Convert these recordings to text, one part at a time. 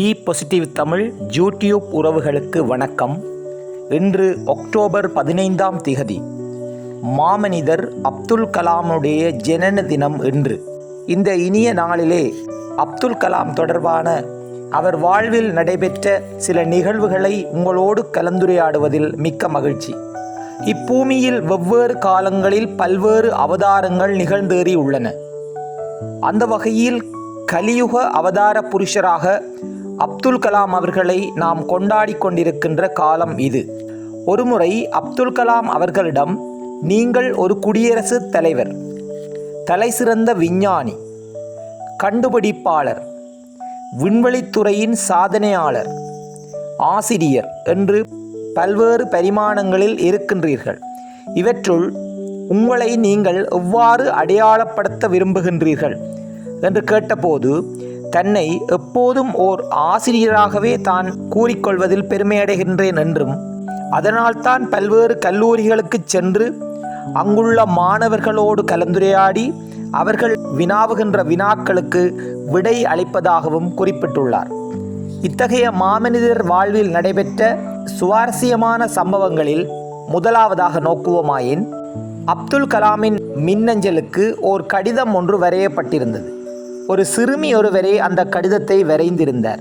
B positive Tamil YouTube உறவுகளுக்கு வணக்கம். இன்று அக்டோபர் பதினைந்தாம் திகதி. மாமனிதர் அப்துல் கலாமுடைய ஜனன தினம் இன்று. இந்த இனிய நாளிலே அப்துல் கலாம் தொடர்பான அவர் வாழ்வில் நடைபெற்ற சில நிகழ்வுகளை உங்களோடு கலந்துரையாடுவதில் மிக்க மகிழ்ச்சி. இப்பூமியில் வெவ்வேறு காலங்களில் பல்வேறு அவதாரங்கள் நிகழ்ந்தேறி உள்ளன அந்த வகையில் கலியுக அவதார புருஷராக அப்துல் கலாம் அவர்களை நாம் கொண்டாடி கொண்டிருக்கின்ற காலம் இது. ஒருமுறை அப்துல் கலாம் அவர்களிடம் நீங்கள் ஒரு குடியரசுத் தலைவர் தலைசிறந்த விஞ்ஞானி கண்டுபிடிப்பாளர் விண்வெளித்துறையின் சாதனையாளர் ஆசிரியர் என்று பல்வேறு பரிமாணங்களில் இருக்கின்றீர்கள். இவற்றுள் உங்களை நீங்கள் எவ்வாறு அடையாளப்படுத்த விரும்புகின்றீர்கள்? என்று கேட்டபோது தன்னை எப்போதும் ஓர் ஆசிரியராகவே தான் கூறிக்கொள்வதில் பெருமையடைகின்றேன் என்றும் அதனால்தான் பல்வேறு கல்லூரிகளுக்குச் சென்று அங்குள்ள மாணவர்களோடு கலந்துரையாடி அவர்கள் வினாவுகின்ற வினாக்களுக்கு விடை அளிப்பதாகவும் குறிப்பிட்டுள்ளார். இத்தகைய மாமனிதர் வாழ்வில் நடைபெற்ற சுவாரஸ்யமான சம்பவங்களில் முதலாவதாக நோக்குவோமாயின் அப்துல் கலாமின் மின்னஞ்சலுக்கு ஓர் கடிதம் ஒன்று வரையப்பட்டிருந்தது. ஒரு சிறுமி ஒருவரே அந்த கடிதத்தை வரைந்திருந்தார்.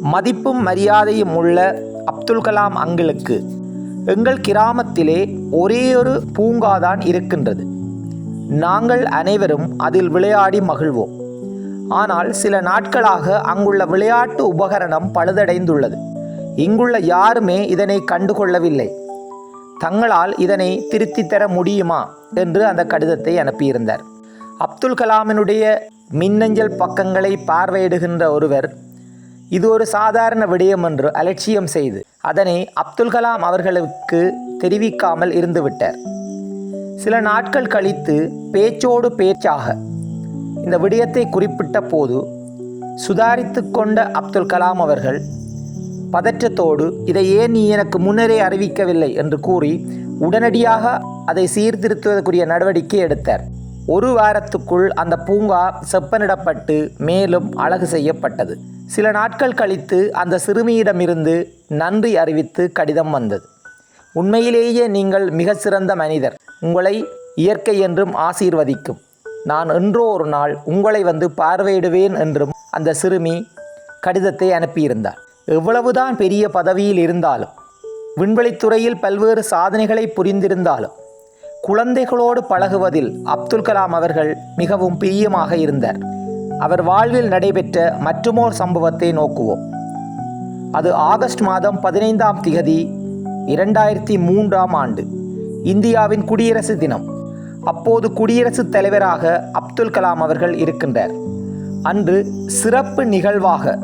மதிப்பும் மரியாதையும் உள்ள அப்துல் கலாம் அங்கிளுக்கு எங்கள் கிராமத்திலே ஒரே ஒரு பூங்காதான் இருக்கின்றது. நாங்கள் அனைவரும் அதில் விளையாடி மகிழ்வோம். ஆனால் சில நாட்களாக அங்குள்ள விளையாட்டு உபகரணம் பழுதடைந்துள்ளது. இங்குள்ள யாருமே இதனை கண்டுகொள்ளவில்லை. தங்களால் இதனை திருத்தி தர முடியுமா? என்று அந்த கடிதத்தை அனுப்பியிருந்தார். அப்துல் கலாமினுடைய மின்னஞ்சல் பக்கங்களை பார்வையிடுகின்ற ஒருவர் இது ஒரு சாதாரண விடயம் என்று அலட்சியம் செய்து அதனை அப்துல் கலாம் அவர்களுக்கு தெரிவிக்காமல் இருந்துவிட்டார். சில நாட்கள் கழித்து பேச்சோடு பேச்சாக இந்த விடயத்தை குறிப்பிட்ட போது சுதாரித்து கொண்ட அப்துல் கலாம் அவர்கள் பதற்றத்தோடு இதை ஏன் நீ எனக்கு முன்னரே அறிவிக்கவில்லை? என்று கூறி உடனடியாக அதை சீர்திருத்துவதற்குரிய நடவடிக்கை எடுத்தார். ஒரு வாரத்துக்குள் அந்த பூங்கா செப்பனிடப்பட்டு மேலும் அழகு செய்யப்பட்டது. சில நாட்கள் கழித்து அந்த சிறுமியிடமிருந்து நன்றி அறிவித்து கடிதம் வந்தது. உண்மையிலேயே நீங்கள் மிக சிறந்த மனிதர். உங்களை இயற்கை என்றும் ஆசீர்வதிக்கும். நான் என்றோ ஒரு நாள் உங்களை வந்து பார்வையிடுவேன் என்றும் அந்த சிறுமி கடிதத்தை அனுப்பியிருந்தார். எவ்வளவுதான் பெரிய பதவியில் இருந்தாலும் விண்வெளித்துறையில் பல்வேறு சாதனைகளை புரிந்திருந்தாலும் குழந்தைகளோடு பழகுவதில் அப்துல் கலாம் அவர்கள் மிகவும் பிரியமாக இருந்தார். அவர் வாழ்வில் நடைபெற்ற மற்றுமோர் சம்பவத்தை நோக்குவோம். அது ஆகஸ்ட் மாதம் பதினைந்தாம் திகதி இரண்டாயிரத்தி மூன்றாம் ஆண்டு இந்தியாவின் குடியரசு தினம். அப்போது குடியரசுத் தலைவராக அப்துல் கலாம் அவர்கள் இருக்கின்றார். அன்று சிறப்பு நிகழ்வாக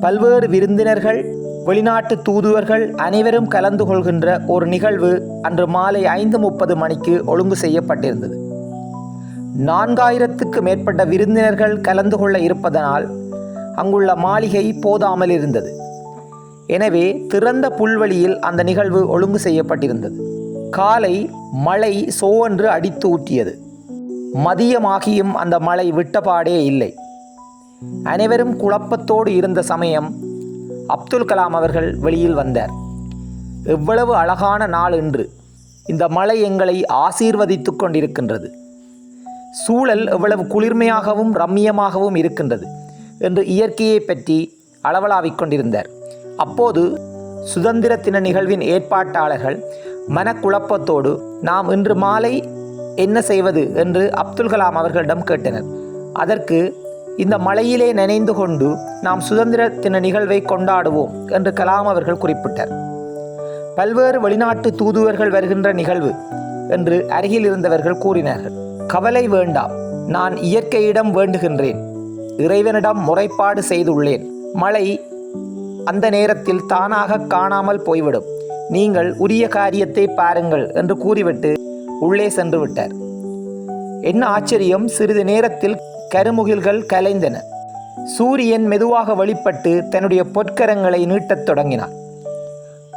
பல்வேறு விருந்தினர்கள் வெளிநாட்டு தூதுவர்கள் அனைவரும் கலந்து கொள்கின்ற ஒரு நிகழ்வு அன்று மாலை ஐந்து முப்பது மணிக்கு ஒழுங்கு செய்யப்பட்டிருந்தது. நான்காயிரத்துக்கு மேற்பட்ட விருந்தினர்கள் கலந்து கொள்ள இருப்பதனால் அங்குள்ள மாளிகை போதாமல் இருந்தது. எனவே திறந்த புல்வெளியில் அந்த நிகழ்வு ஒழுங்கு செய்யப்பட்டிருந்தது. காலை மழை சோவென்று அடித்து ஊற்றியது. மதியமாகியும் அந்த மழை விட்டபாடே இல்லை. அனைவரும் குழப்பத்தோடு இருந்த சமயம் அப்துல் கலாம் அவர்கள் வெளியில் வந்தார். எவ்வளவு அழகான நாள் என்று இந்த மழை எங்களை ஆசீர்வதித்து கொண்டிருக்கின்றது. சூழல் எவ்வளவு குளிர்மையாகவும் ரம்மியமாகவும் இருக்கின்றது என்று இயற்கையை பற்றி அளவலாவிக் கொண்டிருந்தார். அப்போது சுதந்திர தின நிகழ்வின் ஏற்பாட்டாளர்கள் மனக்குழப்பத்தோடு நாம் இன்று மாலை என்ன செய்வது? என்று அப்துல் கலாம் அவர்களிடம் கேட்டனர். அதற்கு இந்த மழையிலே நினைந்து கொண்டு நாம் சுதந்திர தின நிகழ்வை கொண்டாடுவோம் என்று கலாம் அவர்கள் குறிப்பிட்டார். பல்வேறு வெளிநாட்டு தூதுவர்கள் வருகின்ற நிகழ்வு என்று அருகில் இருந்தவர்கள் கூறினார்கள். கவலை வேண்டாம் நான் இயற்கையிடம் வேண்டுகின்றேன். இறைவனிடம் முறைப்பாடு செய்துள்ளேன். மழை அந்த நேரத்தில் தானாக காணாமல் போய்விடும். நீங்கள் உரிய காரியத்தை பாருங்கள் என்று கூறிவிட்டு உள்ளே சென்று விட்டார். என்ன ஆச்சரியம் சிறிது நேரத்தில் கருமுகில்கள் கலைந்தன. சூரியன் மெதுவாக வழிபட்டு தன்னுடைய பொற்கரங்களை நீட்டத் தொடங்கினான்.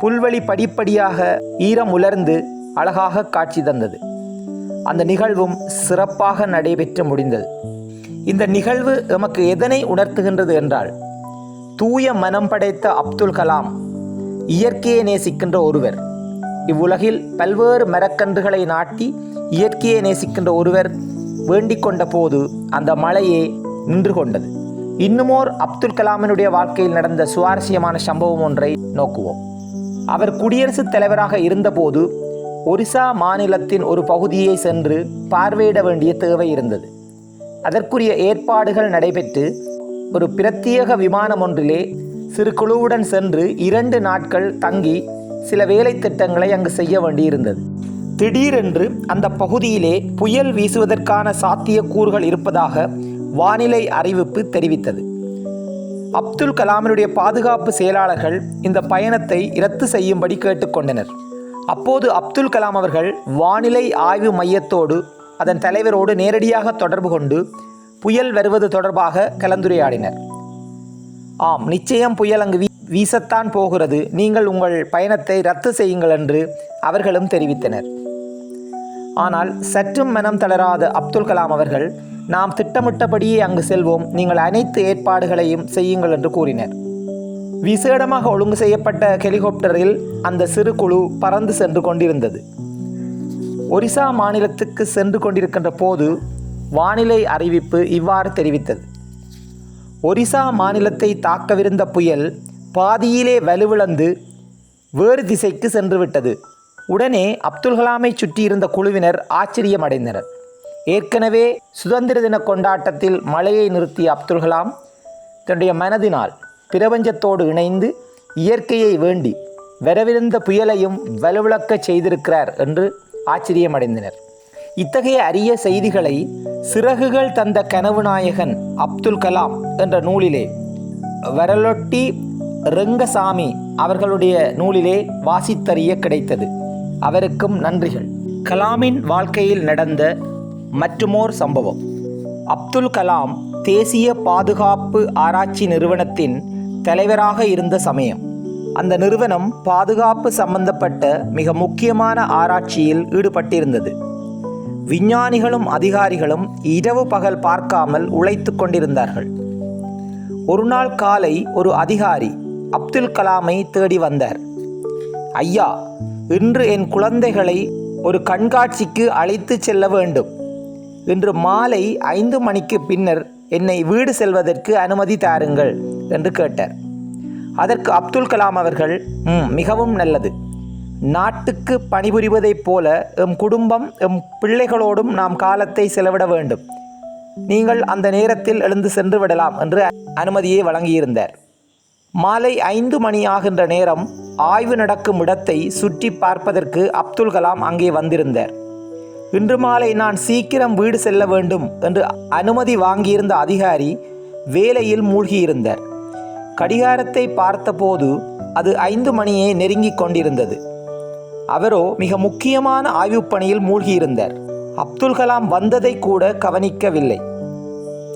புல்வெளி படிப்படியாக ஈரம் உலர்ந்து அழகாக காட்சி தந்தது. அந்த நிகழ்வும் சிறப்பாக நடைபெற்று முடிந்தது. இந்த நிகழ்வு எமக்கு எதனை உணர்த்துகின்றது என்றால் தூய மனம் படைத்த அப்துல் கலாம் இயற்கையை நேசிக்கின்ற ஒருவர். இவ்வுலகில் பல்வேறு மரக்கன்றுகளை நாட்டி இயற்கையை நேசிக்கின்ற ஒருவர் வேண்டிக் கொண்ட போது அந்த மலையே நின்று கொண்டது இன்னுமோர் அப்துல் கலாமினுடைய வாழ்க்கையில் நடந்த சுவாரஸ்யமான சம்பவம் ஒன்றை நோக்குவோம். அவர் குடியரசுத் தலைவராக இருந்தபோது ஒரிசா மாநிலத்தின் ஒரு பகுதியை சென்று பார்வையிட வேண்டிய தேவை இருந்தது. அதற்குரிய ஏற்பாடுகள் நடைபெற்று ஒரு பிரத்யேக விமானம் ஒன்றிலே சிறு குழுவுடன் சென்று இரண்டு நாட்கள் தங்கி சில வேலை திட்டங்களை அங்கு செய்ய வேண்டியிருந்தது. திடீரென்று அந்த பகுதியிலே புயல் வீசுவதற்கான சாத்தியக்கூறுகள் இருப்பதாக வானிலை அறிவிப்பு தெரிவித்தது. அப்துல் கலாமினுடைய பாதுகாப்பு செயலாளர்கள் இந்த பயணத்தை இரத்து செய்யும்படி கேட்டுக்கொண்டனர். அப்போது அப்துல் கலாம் அவர்கள் வானிலை ஆய்வு மையத்தோடு அதன் தலைவரோடு நேரடியாக தொடர்பு கொண்டு புயல் வருவது தொடர்பாக கலந்துரையாடினர். ஆம் நிச்சயம் புயல் அங்கு வீ வீசத்தான் போகிறது. நீங்கள் உங்கள் பயணத்தை ரத்து செய்யுங்கள் என்று அவர்களும் தெரிவித்தனர். ஆனால் சற்றும் மனம் தளராத அப்துல் கலாம் அவர்கள் நாம் திட்டமிட்டபடியே அங்கு செல்வோம் நீங்கள் அனைத்து ஏற்பாடுகளையும் செய்யுங்கள் என்று கூறினர். விசேடமாக ஒழுங்கு செய்யப்பட்ட ஹெலிகாப்டரில் அந்த சிறு குழு பறந்து சென்று கொண்டிருந்தது. ஒரிசா மாநிலத்துக்கு சென்று கொண்டிருக்கின்ற போது வானிலை அறிவிப்பு இவ்வாறு தெரிவித்தது. ஒரிசா மாநிலத்தை தாக்கவிருந்த புயல் பாதியிலே வலுவிழந்து வேறு திசைக்கு சென்றுவிட்டது உடனே அப்துல் கலாமை சுற்றியிருந்த குழுவினர் ஆச்சரியமடைந்தனர். ஏற்கனவே சுதந்திர தின கொண்டாட்டத்தில் மழையை நிறுத்திய அப்துல் கலாம் தன்னுடைய மனதினால் பிரபஞ்சத்தோடு இணைந்து இயற்கையை வேண்டி வரவிருந்த புயலையும் வலுவிளக்க செய்திருக்கிறார் என்று ஆச்சரியமடைந்தனர். இத்தகைய அரிய செய்திகளை சிறகுகள் தந்த கனவு நாயகன் அப்துல் கலாம் என்ற நூலிலே வரலொட்டி ரெங்கசாமி அவர்களுடைய நூலிலே வாசித்தறிய கிடைத்தது. அவருக்கும் நன்றிகள். கலாமின் வாழ்க்கையில் நடந்த மற்றுமோர் சம்பவம். அப்துல் கலாம் தேசிய பாதுகாப்பு ஆராய்ச்சி நிறுவனத்தின் தலைவராக இருந்த சமயம். அந்த நிறுவனம் பாதுகாப்பு சம்பந்தப்பட்ட மிக முக்கியமான ஆராய்ச்சியில் ஈடுபட்டிருந்தது. விஞ்ஞானிகளும் அதிகாரிகளும் இரவு பகல் பார்க்காமல் உழைத்து கொண்டிருந்தார்கள். ஒரு நாள் காலை ஒரு அதிகாரி அப்துல் கலாமை தேடி வந்தார். ஐயா இன்று என் குழந்தைகளை ஒரு கண்காட்சிக்கு அழைத்து செல்ல வேண்டும். இன்று மாலை ஐந்து மணிக்கு பின்னர் என்னை வீடு செல்வதற்கு அனுமதி தாருங்கள் என்று கேட்டார். அதற்கு அப்துல் கலாம் அவர்கள் "ம், மிகவும் நல்லது. நாட்டுக்கு பணிபுரிவதைப் போல எம் குடும்பம் எம் பிள்ளைகளோடும் நாம் காலத்தை செலவிட வேண்டும். நீங்கள் அந்த நேரத்தில் எழுந்து சென்று விடலாம் என்று அனுமதியை வழங்கியிருந்தார். மாலை ஐந்து மணி ஆகின்ற நேரம் ஆய்வு நடக்கும் இடத்தை சுற்றி பார்ப்பதற்கு அப்துல் கலாம் அங்கே வந்திருந்தார். இன்று மாலை நான் சீக்கிரம் வீடு செல்ல வேண்டும் என்று அனுமதி வாங்கியிருந்த அதிகாரி வேலையில் மூழ்கியிருந்தார். கடிகாரத்தை பார்த்தபோது அது ஐந்து மணியை நெருங்கிக் கொண்டிருந்தது. அவரோ மிக முக்கியமான ஆய்வுப் பணியில் மூழ்கியிருந்தார். அப்துல் கலாம் வந்ததை கூட கவனிக்கவில்லை.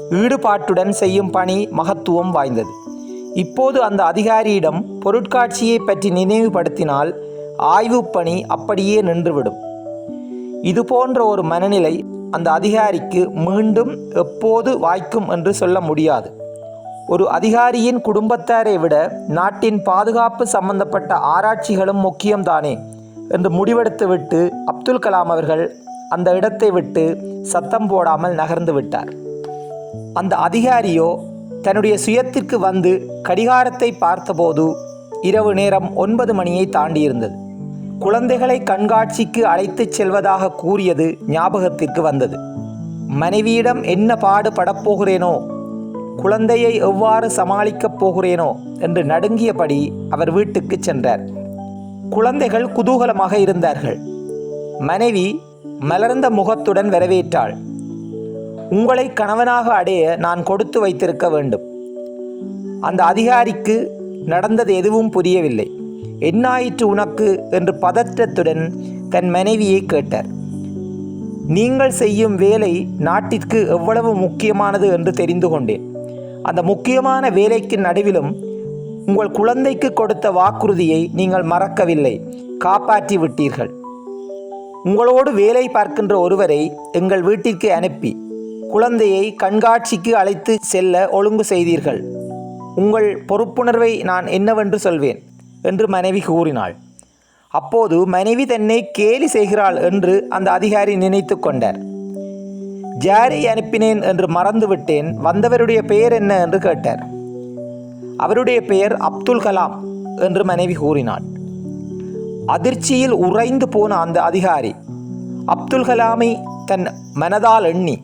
ஈடுபாட்டுடன் செய்யும் பணி மகத்துவம் வாய்ந்தது. இப்போது அந்த அதிகாரியிடம் பொருட்காட்சியை பற்றி நினைவுபடுத்தினால் ஆய்வுப் பணி அப்படியே நின்றுவிடும். இது போன்ற ஒரு மனநிலை அந்த அதிகாரிக்கு மீண்டும் எப்போது வாய்க்கும் என்று சொல்ல முடியாது. ஒரு அதிகாரியின் குடும்பத்தாரை விட நாட்டின் பாதுகாப்பு சம்பந்தப்பட்ட ஆராய்ச்சிகளும் முக்கியம்தானே என்று முடிவெடுத்துவிட்டு அப்துல் கலாம் அவர்கள் அந்த இடத்தை விட்டு சத்தம் போடாமல் நகர்ந்து விட்டார். அந்த அதிகாரியோ தன்னுடைய சுயத்திற்கு வந்து கடிகாரத்தை பார்த்தபோது இரவு நேரம் ஒன்பது மணியை தாண்டியிருந்தது. குழந்தைகளை கண்காட்சிக்கு அழைத்துச் செல்வதாக கூறியது ஞாபகத்திற்கு வந்தது. மனைவியிடம் என்ன பாடுபடப் போகிறேனோ குழந்தையை எவ்வாறு சமாளிக்கப் போகிறேனோ என்று நடுங்கியபடி அவர் வீட்டுக்கு சென்றார். குழந்தைகள் குதூகலமாக இருந்தார்கள். மனைவி மலர்ந்த முகத்துடன் வரவேற்றாள். உங்களை கணவனாக அடைய நான் கொடுத்து வைத்திருக்க வேண்டும். அந்த அதிகாரிக்கு நடந்தது எதுவும் புரியவில்லை. என்னாயிற்று உனக்கு? என்று பதற்றத்துடன் தன் மனைவியை கேட்டார். நீங்கள் செய்யும் வேலை நாட்டிற்கு எவ்வளவு முக்கியமானது? என்று தெரிந்து கொண்டேன். அந்த முக்கியமான வேலைக்கு நடுவிலும் உங்கள் குழந்தைக்கு கொடுத்த வாக்குறுதியை நீங்கள் மறக்கவில்லை. காப்பாற்றி விட்டீர்கள். உங்களோடு வேலை பார்க்கின்ற ஒருவரை எங்கள் வீட்டிற்கு அனுப்பி. குழந்தையை கண்காட்சிக்கு அழைத்து செல்ல ஒழுங்கு செய்தீர்கள். உங்கள் பொறுப்புணர்வை நான் என்னவென்று சொல்வேன் என்று மனைவி கூறினாள். அப்போது மனைவி தன்னை கேலி செய்கிறாள் என்று அந்த அதிகாரி நினைத்து கொண்டார். ஜாரி அனுப்பினேன் என்று மறந்துவிட்டேன் வந்தவருடைய பெயர் என்ன என்று கேட்டார். அவருடைய பெயர் அப்துல் கலாம் என்று மனைவி கூறினாள். அதிர்ச்சியில் உறைந்து போன அந்த அதிகாரி அப்துல் கலாமை தன் மனதால் எண்ணி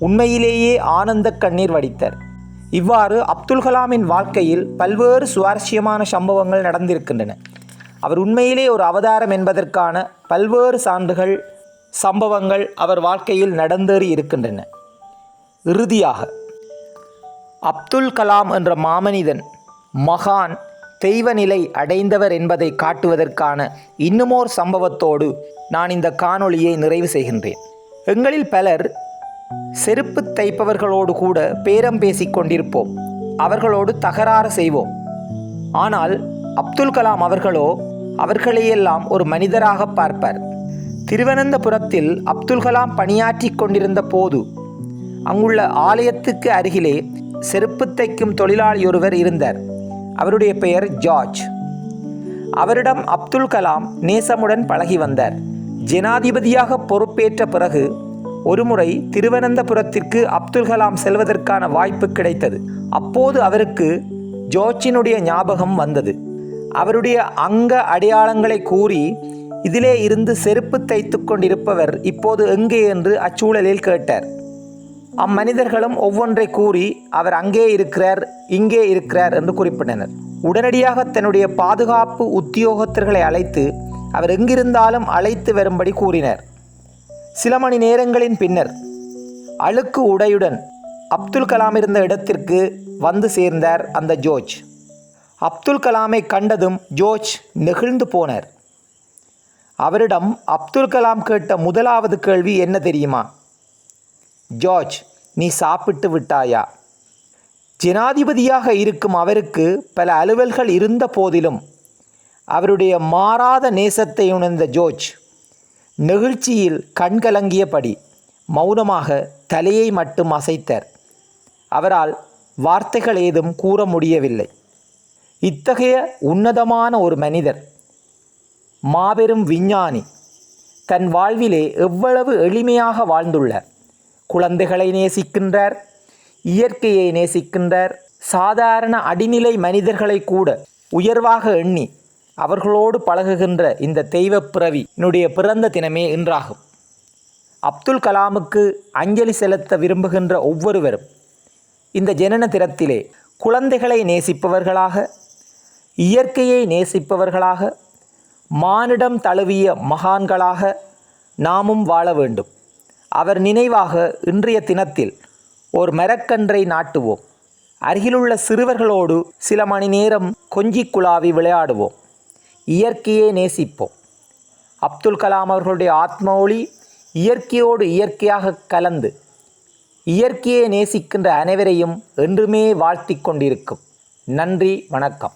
உண்மையிலேயே ஆனந்த கண்ணீர் வடித்தர். இவ்வாறு அப்துல் கலாமின் வாழ்க்கையில் பல்வேறு சுவாரஸ்யமான சம்பவங்கள் நடந்திருக்கின்றன. அவர் உண்மையிலே ஒரு அவதாரம் என்பதற்கான பல்வேறு சான்றுகள் சம்பவங்கள் அவர் வாழ்க்கையில் நடந்தேறி இருக்கின்றன. இறுதியாக அப்துல் கலாம் என்ற மாமனிதன் மகான் தெய்வநிலை அடைந்தவர் என்பதை காட்டுவதற்கான இன்னுமோர் சம்பவத்தோடு நான் இந்த காணொளியை நிறைவு செய்கின்றேன். எங்களில் பலர் செருப்பு தைப்பவர்களோடு கூட பேரம் பேசிக் கொண்டிருப்போம். அவர்களோடு தகராறு செய்வோம். ஆனால் அப்துல் கலாம் அவர்களோ அவர்களையெல்லாம் ஒரு மனிதராக பார்ப்பார். திருவனந்தபுரத்தில் அப்துல் கலாம் பணியாற்றிக் கொண்டிருந்த போது அங்குள்ள ஆலயத்துக்கு அருகிலே செருப்பு தைக்கும் தொழிலாளி ஒருவர் இருந்தார். அவருடைய பெயர் ஜார்ஜ். அவரிடம் அப்துல் கலாம் நேசமுடன் பழகி வந்தார். ஜனாதிபதியாக பொறுப்பேற்ற பிறகு ஒருமுறை திருவனந்தபுரத்திற்கு அப்துல் கலாம் செல்வதற்கான வாய்ப்பு கிடைத்தது. அப்போது அவருக்கு ஜோர்ஜினுடைய ஞாபகம் வந்தது. அவருடைய அங்க அடையாளங்களை கூறி இதிலே இருந்து செருப்பு தைத்து கொண்டிருப்பவர் இப்போது எங்கே? என்று அச்சூழலில் கேட்டார். அம்மனிதர்களும் ஒவ்வொன்றை கூறி அவர் அங்கே இருக்கிறார் இங்கே இருக்கிறார் என்று குறிப்பிட்டனர். உடனடியாக தன்னுடைய பாதுகாப்பு உத்தியோகத்தர்களை அழைத்து அவர் எங்கிருந்தாலும் அழைத்து வரும்படி கூறினர். சில மணி நேரங்களின் பின்னர் அழுக்கு உடையுடன் அப்துல் கலாம் இருந்த இடத்திற்கு வந்து சேர்ந்தார் அந்த ஜோர்ஜ். அப்துல் கலாமை கண்டதும் ஜோர்ஜ் நெகிழ்ந்து போனார். அவரிடம் அப்துல் கலாம் கேட்ட முதலாவது கேள்வி என்ன தெரியுமா? ஜார்ஜ் நீ சாப்பிட்டு விட்டாயா? ஜனாதிபதியாக இருக்கும் அவருக்கு பல அலுவல்கள் இருந்த போதிலும் அவருடைய மாறாத நேசத்தை உணர்ந்த ஜோர்ஜ் நெகிழ்ச்சியில் கண்கலங்கியபடி மௌனமாக தலையை மட்டும் அசைத்தார். அவரால் வார்த்தைகள் ஏதும் கூற முடியவில்லை. இத்தகைய உன்னதமான ஒரு மனிதர் மாபெரும் விஞ்ஞானி தன் வாழ்விலே எவ்வளவு எளிமையாக வாழ்ந்துள்ளார். குழந்தைகளை நேசிக்கின்றார் இயற்கையை நேசிக்கின்றார். சாதாரண அடிநிலை மனிதர்களை கூட உயர்வாக எண்ணி அவர்களோடு பழகுகின்ற இந்த தெய்வ பிறவி என்னுடைய பிறந்த தினமே இன்றாகும். அப்துல் கலாமுக்கு அஞ்சலி செலுத்த விரும்புகின்ற ஒவ்வொருவரும் இந்த ஜனன தினத்திலே குழந்தைகளை நேசிப்பவர்களாக இயற்கையை நேசிப்பவர்களாக மானிடம் தழுவிய மகான்களாக நாமும் வாழ வேண்டும். அவர் நினைவாக இன்றைய தினத்தில் ஒரு மரக்கன்றை நாட்டுவோம். அருகிலுள்ள சிறுவர்களோடு சில மணி நேரம் கொஞ்சி குழாவி விளையாடுவோம். இயற்கையை நேசிப்போம். அப்துல் கலாம் அவர்களுடைய ஆத்ம ஒளி இயற்கையோடு இயற்கையாக கலந்து இயற்கையை நேசிக்கின்ற அனைவரையும் என்றுமே வாழ்த்தி கொண்டிருக்கும். நன்றி வணக்கம்.